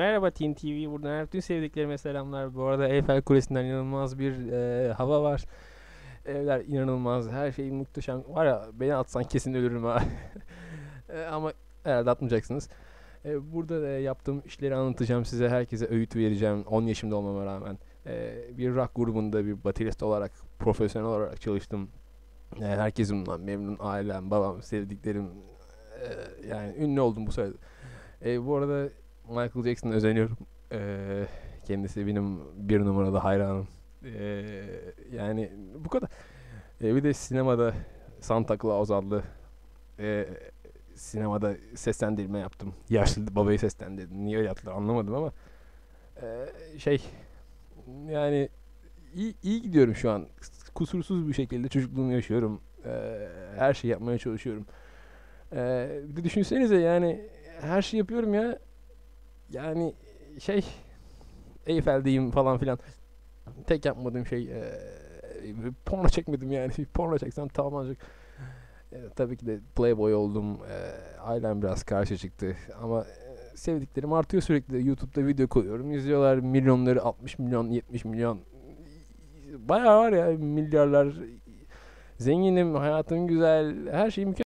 Merhaba Teen TV. Buradan bütün sevdiklerime selamlar. Bu arada Eiffel Kulesi'nden inanılmaz bir e, hava var. Evler inanılmaz. Her şey muhteşem. Var ya beni atsan kesin ölürüm ha. E, ama herhalde atmayacaksınız. E, burada da yaptığım işleri anlatacağım size. Herkese öğüt vereceğim. 10 yaşımda olmama rağmen. E, bir rock grubunda bir baterist olarak, profesyonel olarak çalıştım. E, herkesim bundan memnun. Ailem, babam, sevdiklerim. E, yani ünlü oldum bu sırada. E, bu arada Michael Jackson'a özeniyorum. Ee, kendisi benim bir numaralı hayranım. Ee, yani bu kadar. Ee, bir de sinemada Santa Claus adlı e, sinemada seslendirme yaptım. Yaşlı babayı seslendirdim. Niye öyle yaptılar anlamadım ama e, şey yani iyi, iyi gidiyorum şu an. Kusursuz bir şekilde çocukluğumu yaşıyorum. Ee, her şeyi yapmaya çalışıyorum. Ee, bir de düşünsenize yani her şeyi yapıyorum ya yani şey Eyfel'deyim falan filan. Tek yapmadığım şey eee, porno çekmedim yani. porno çeksem tamam olacak. E, tabii ki de playboy oldum. Eee, ailem biraz karşı çıktı. Ama eee, sevdiklerim artıyor sürekli. YouTube'da video koyuyorum. İzliyorlar milyonları 60 milyon 70 milyon. Bayağı var ya milyarlar. Zenginim, hayatım güzel, her şey mükemmel.